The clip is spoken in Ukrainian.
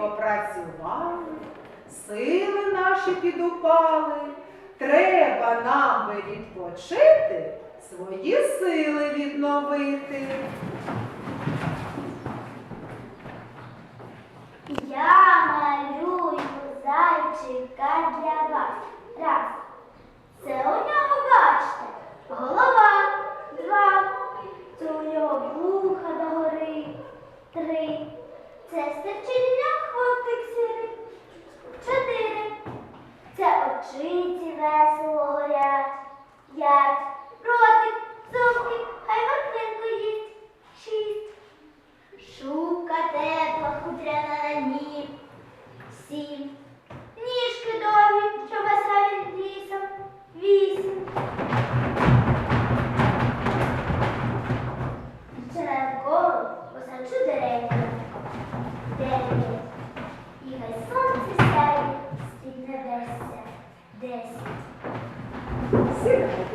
попрацювали, сили наші підупали. Треба нам би відпочити, свої сили відновити. Я малюю зайчика для вас. Раз. Це у нього, бачите, голова. Два. Це у нього Це стечення хвостик сірий. Six.